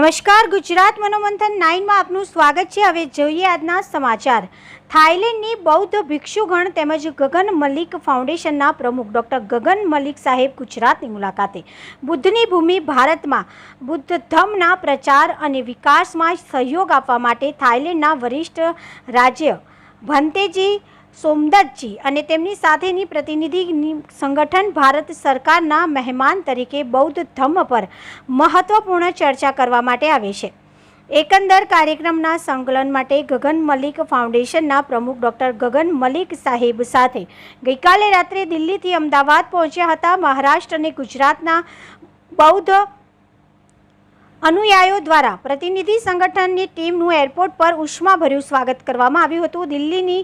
નમસ્કાર, ગુજરાત મનોમંથન નાઇનમાં આપનું સ્વાગત છે. હવે જોઈએ આજના સમાચાર. થાઇલેન્ડની બૌદ્ધ ભિક્ષુગણ તેમજ ગગન મલિક ફાઉન્ડેશનના પ્રમુખ ડૉક્ટર ગગન મલિક સાહેબ ગુજરાતની મુલાકાતે. બુદ્ધની ભૂમિ ભારતમાં. બુદ્ધ ધર્મના પ્રચાર અને વિકાસમાં સહયોગ આપવા માટે થાઇલેન્ડના વરિષ્ઠ રાજ્ય ભંતેજી સોમદત્તજી અને તેમની સાથેની પ્રતિનિધિ સંગઠન ભારત સરકારના મહેમાન તરીકે બૌદ્ધ ધમ્મ પર મહત્વપૂર્ણ ચર્ચા કરવા માટે આવે છે. એકંદર કાર્યક્રમના સંકલન માટે ગગન મલિક ફાઉન્ડેશનના પ્રમુખ ડૉક્ટર ગગન મલિક સાહેબ સાથે ગઈકાલે રાત્રે દિલ્હીથી અમદાવાદ પહોંચ્યા હતા. મહારાષ્ટ્ર અને ગુજરાતના બૌદ્ધ અનુયાયીઓ દ્વારા પ્રતિનિધિ સંગઠનની ટીમનું એરપોર્ટ પર ઉષ્માભર્યું સ્વાગત કરવામાં આવ્યું હતું. દિલ્હીની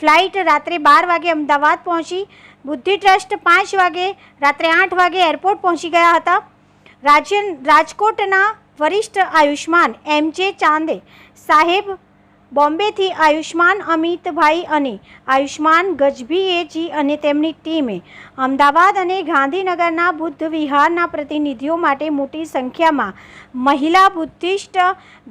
ફ્લાઇટ રાત્રે બાર વાગે અમદાવાદ પહોંચી, બુદ્ધિ ટ્રસ્ટ પાંચ વાગે, રાત્રે આઠ વાગે એરપોર્ટ પહોંચી ગયા હતા. રાજ્ય, રાજકોટના વરિષ્ઠ આયુષ્માન એમ જે ચાંદે સાહેબ બોમ્બેથી આયુષ્માન અમિતભાઈ અને આયુષ્માન ગજભીએજી અને તેમની ટીમે અમદાવાદ અને ગાંધીનગરના બુદ્ધ વિહારના પ્રતિનિધિઓ માટે મોટી સંખ્યામાં મહિલા બુદ્ધિસ્ટ,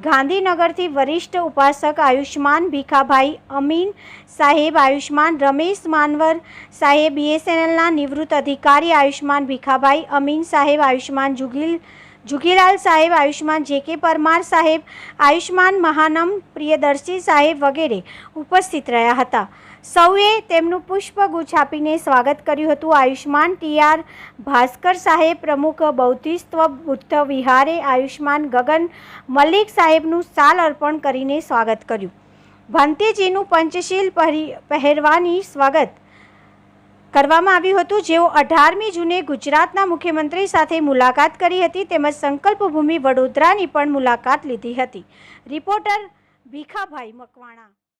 ગાંધીનગરથી વરિષ્ઠ ઉપાસક આયુષ્માન ભીખાભાઈ અમીન, સાહેબ આયુષ્માન રમેશ માનવર, સાહેબ બીએસએનએલના નિવૃત્ત અધિકારી આયુષ્માન ભીખાભાઈ અમીન, સાહેબ આયુષ્માન જુગીલ જુગીલાલ સાહેબ આયુષ્માન જે કે પરમાર સાહેબ આયુષ્માન મહાનમ પ્રિયદર્શી સાહેબ વગેરે ઉપસ્થિત રહ્યા હતા. સૌએ તેમનું પુષ્પગુચ્છ આપીને સ્વાગત કર્યું હતું. આયુષ્માન ટીઆર ભાસ્કર સાહેબ પ્રમુખ બૌદ્ધિસ્ત્વ બુદ્ધ વિહારે આયુષ્માન ગગન મલિક સાહેબનું સાલ અર્પણ કરીને સ્વાગત કર્યું. ભંતેજીનું પંચશીલ પહેરી પહેરવાની સ્વાગત કરવામાં આવ્યું હતું. જેઓ અઢારમી જૂને ગુજરાતના મુખ્યમંત્રી સાથે મુલાકાત કરી હતી, તેમજ સંકલ્પ ભૂમિ વડોદરાની પણ મુલાકાત લીધી હતી. રિપોર્ટર ભીખાભાઈ મકવાણા.